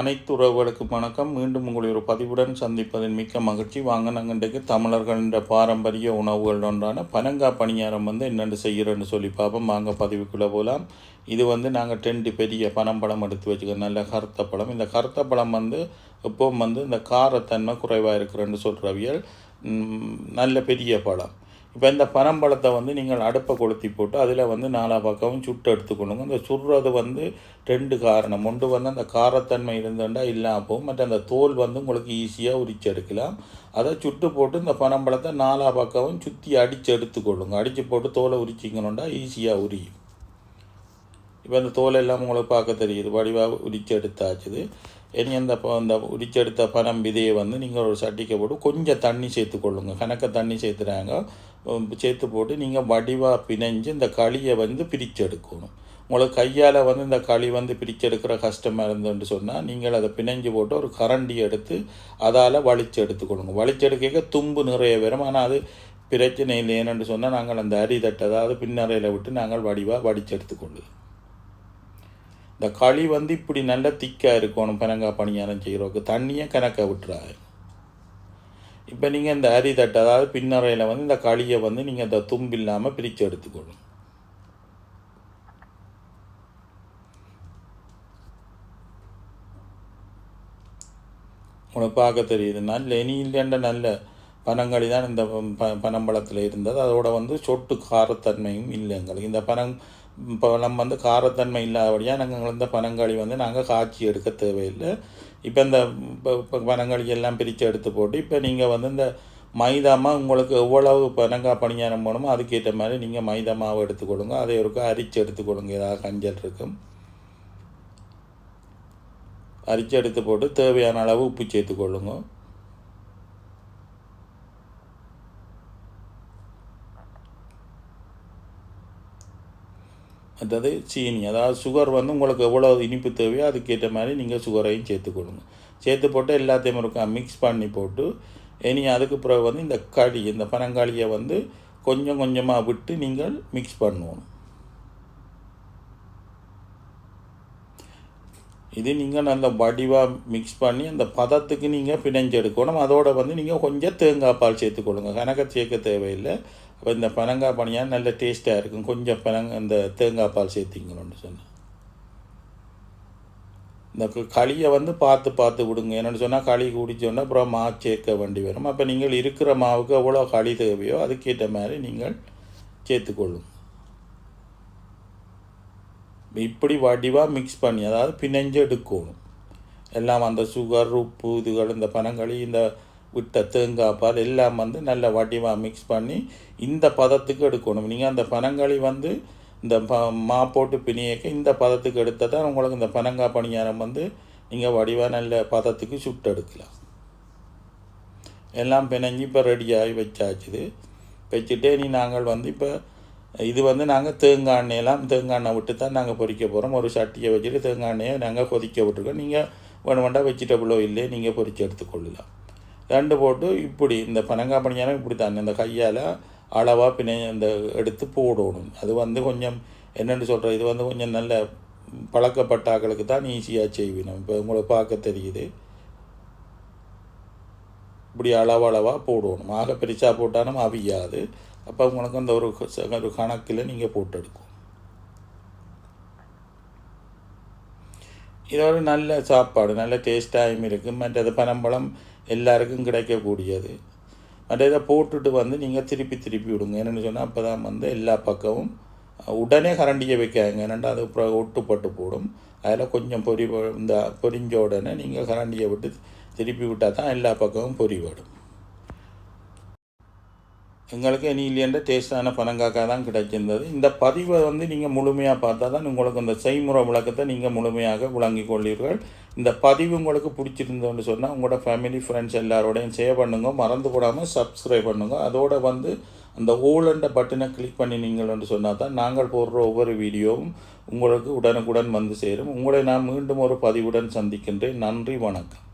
அனைத்து உறவுகளுக்கும் வணக்கம். மீண்டும் உங்களை ஒரு பதிவுடன் சந்திப்பதில் மிக்க மகிழ்ச்சி. வாங்க நாங்கள் இன்றைக்கு தமிழர்களின் பாரம்பரிய உணவுகள் ஒன்றான பனங்கா பணியாரம் வந்து என்னென்னு செய்கிறோன்னு சொல்லி பார்ப்போம். வாங்க பதிவுக்குள்ளே போகலாம். இது வந்து நாங்கள் டென்ட்டு பெரிய பனம்பழம் எடுத்து வச்சுக்கோம் நல்ல கருத்த பழம். இந்த கருத்த பழம் வந்து எப்பவும் வந்து இந்த காரத்தன்மை குறைவாக இருக்கிறேன்னு சொல்கிறவியல் நல்ல பெரிய பழம். இப்போ இந்த பனம்பழத்தை வந்து நீங்கள் அடுப்பை கொளுத்தி போட்டு அதில் வந்து நாலா பக்கமும் சுட்டு எடுத்துக்கொள்ளுங்க. இந்த சுடுறது வந்து ரெண்டு காரணம். ஒன்று வந்து அந்த காரத்தன்மை இருந்துட்டா இல்லாமல் போகும். மற்ற அந்த தோல் வந்து உங்களுக்கு ஈஸியாக உரிச்சு எடுக்கலாம். அதை சுட்டு போட்டு இந்த பனம்பழத்தை நாலா பக்கமும் சுற்றி அடித்து எடுத்துக்கொள்ளுங்க. அடித்து போட்டு தோலை உரிச்சிங்கணுண்டா ஈஸியாக உரியும். இப்போ இந்த தோல் எல்லாம் உங்களுக்கு பார்க்க தெரியுது. வடிவாக உரிச்சு எடுத்தாச்சுது. இனி அந்த அந்த உரிச்செடுத்த பனம் விதையை வந்து நீங்கள் ஒரு சட்டிக்கை போட்டு கொஞ்சம் தண்ணி சேர்த்துக்கொள்ளுங்க கணக்க தண்ணி சேர்த்துறாங்க. சேர்த்து போட்டு நீங்கள் வடிவாக பிணைஞ்சு இந்த களியை வந்து பிரித்து எடுக்கணும் உங்களுக்கு கையால் வந்து இந்த களி வந்து பிரித்து எடுக்கிற கஷ்டமாக இருந்துன்னு சொன்னால் நீங்கள் அதை பிணைஞ்சு போட்டு ஒரு கரண்டி எடுத்து அதால் வலிச்சு எடுத்துக்கொள்ளுங்க வலிச்சு எடுக்க தும்பு நிறைய வரும் ஆனால் அது பிரச்சனை இல்லை ஏன்னு சொன்னால் நாங்கள் அந்த அரி தட்டை அதாவது பின்னறையில் விட்டு நாங்கள் வடிவாக வடிச்சு எடுத்துக்கொள்ளுவோம் இந்த களி வந்து இப்படி நல்ல திக்காக இருக்கணும் பனங்காய் பணியாரம் செய்கிறோக்கு தண்ணியை கணக்க விட்டுறாரு. இப்போ நீங்கள் இந்த அரி தட்டு அதாவது பின்னறையில் வந்து இந்த களியை வந்து நீங்கள் இந்த தும்பு இல்லாமல் பிரித்து எடுத்துக்கணும் உனக்கு பார்க்க தெரியுது நல்ல இனி இல்லைன்ற நல்ல பனங்களி தான் இந்த ப பனம்பழத்தில் இருந்தது. அதோட வந்து சொட்டு காரத்தன்மையும் இல்லை எங்களுக்கு இந்த பனம் இப்போ நம்ம வந்து காரத்தன்மை இல்லாதபடியாக நாங்கள் இந்த பனங்களி வந்து நாங்கள் காய்ச்சி எடுக்க தேவையில்லை. இப்போ இந்த இப்போ ப- எல்லாம் பிரித்து எடுத்து போட்டு இப்போ நீங்கள் வந்து இந்த மைதாமா உங்களுக்கு எவ்வளவு பனங்காய் பணியாரம் போகணுமோ அதுக்கேற்ற மாதிரி நீங்கள் மைதா மாவு எடுத்துக்கொள்ளுங்க அதை ஒரு அரிச்சு கொடுங்க. ஏதாவது கஞ்சல் இருக்கும். அரிச்சு எடுத்து போட்டு தேவையான அளவு உப்பு சேர்த்துக்கொள்ளுங்க அதாவது சீனி அதாவது சுகர் வந்து உங்களுக்கு எவ்வளோ இனிப்பு தேவையோ அதுக்கேற்ற மாதிரி நீங்கள் சுகரையும் சேர்த்துக்கொள்ளுங்க சேர்த்து போட்டு எல்லாத்தையும் இருக்கா மிக்ஸ் பண்ணி போட்டு இனி அதுக்கு பிறகு வந்து இந்த களி இந்த பனங்காளியை வந்து கொஞ்சம் கொஞ்சமாக விட்டு நீங்கள் மிக்ஸ் பண்ணணும். இது நீங்கள் நல்ல வடிவாக மிக்ஸ் பண்ணி அந்த பதத்துக்கு நீங்கள் பிணைஞ்செடுக்கணும். அதோடு வந்து நீங்கள் கொஞ்சம் தேங்காய் பால் சேர்த்துக்கொள்ளுங்க கணக்க சேர்க்க தேவையில்லை. அப்போ இந்த பனங்காய் பனியாக நல்ல டேஸ்ட்டாக இருக்கும். கொஞ்சம் பனங்க இந்த தேங்காய் பால் சேர்த்திங்கணும்னு சொன்னேன். இந்த களியை வந்து பார்த்து பார்த்து விடுங்க. என்னென்னு சொன்னால் களி குடிச்சோன்னா அப்புறம் மா சேர்க்க வேண்டி வரும். அப்போ நீங்கள் இருக்கிற மாவுக்கு எவ்வளோ களி தேவையோ அதுக்கேற்ற மாதிரி நீங்கள் சேர்த்துக்கொள்ளுங்க இப்படி வடிவாக மிக்ஸ் பண்ணி அதாவது பிணைஞ்சு எடுக்கணும். எல்லாம் அந்த சுகர் உப்பு இதுகள் இந்த பனங்களி இந்த விட்ட தேங்காய் பால் எல்லாம் வந்து நல்ல வடிவாக மிக்ஸ் பண்ணி இந்த பதத்துக்கு எடுக்கணும். நீங்கள் அந்த பனங்களி வந்து இந்த ப மா போட்டு பிணியக்க இந்த பதத்துக்கு எடுத்தால் தான் உங்களுக்கு இந்த பனங்காய் பணியாரம் வந்து நீங்கள் வடிவாக நல்ல பதத்துக்கு சுட்டு எடுக்கலாம். எல்லாம் பிணைஞ்சு இப்போ ரெடியாகி வச்சாச்சுது. வச்சுட்டே நீ நாங்கள் வந்து இப்போ இது வந்து நாங்கள் தேங்காய் எண்ணெயெல்லாம் தேங்காய் எண்ணெய் விட்டு தான் நாங்கள் பொறிக்க போகிறோம் ஒரு சட்டியை வச்சுட்டு தேங்காய் எண்ணெயை நாங்கள் கொதிக்க விட்டுருக்கோம். நீங்கள் வேணும் வேண்டாம் வெஜிடபிளோ இல்லையே நீங்கள் பொறிச்சு எடுத்துக்கொள்ளலாம். ரெண்டு போட்டு இப்படி இந்த பனங்காய் பணியாரம் இப்படி தான் இந்த கையால் அளவாக பின்ன இந்த எடுத்து போடணும். அது வந்து கொஞ்சம் என்னென்னு சொல்கிற இது வந்து கொஞ்சம் நல்ல பழக்கப்பட்டாக்களுக்கு தான் ஈஸியாக செய்வினோம். இப்போ உங்களை பார்க்க தெரியுது. இப்படி அளவளவாக போடணும். ஆக பெருசாக போட்டாலும் அவியாது. அப்போ உங்களுக்கு அந்த ஒரு ஒரு கணக்கில் நீங்கள் போட்டு எடுக்கும் இது ஒரு நல்ல சாப்பாடு நல்ல டேஸ்டாகவும் இருக்குது மற்றது பனம்பழம் எல்லாருக்கும் கிடைக்கக்கூடியது. அந்த இதை போட்டுட்டு வந்து நீங்கள் திருப்பி திருப்பி விடுங்க. என்னென்னு சொன்னால் அப்போ தான் வந்து எல்லா பக்கமும் உடனே கரண்டியை வைக்காங்க ஏன்னா அது ஒட்டுப்பட்டு போடும். அதில் கொஞ்சம் பொறி இந்த பொரிஞ்ச உடனே நீங்கள் கரண்டியை விட்டு திருப்பி விட்டால் தான் எல்லா பக்கமும் பொறி விடும். எங்களுக்கு இனி இல்லையென்ற டேஸ்டான பனங்காக்காய் தான் கிடைச்சிருந்தது இந்த பதிவை வந்து நீங்கள் முழுமையாக பார்த்தா தான் உங்களுக்கு இந்த செய்முறை விளக்கத்தை நீங்கள் முழுமையாக விளங்கி கொள்ளீர்கள் இந்த பதிவு உங்களுக்கு பிடிச்சிருந்தோன்னு சொன்னால் உங்களோட ஃபேமிலி ஃப்ரெண்ட்ஸ் எல்லாரோடையும் ஷேர் பண்ணுங்க. மறந்து கூடாமல் சப்ஸ்கிரைப் பண்ணுங்க. அதோட வந்து அந்த ஓலண்ட பட்டனை கிளிக் பண்ணினீங்கள்னு சொன்னால் தான் நாங்கள் போடுற ஒவ்வொரு வீடியோவும் உங்களுக்கு உடனுக்குடன் வந்து சேரும். உங்களை நான் மீண்டும் ஒரு பதிவுடன் சந்திக்கின்றேன். நன்றி வணக்கம்.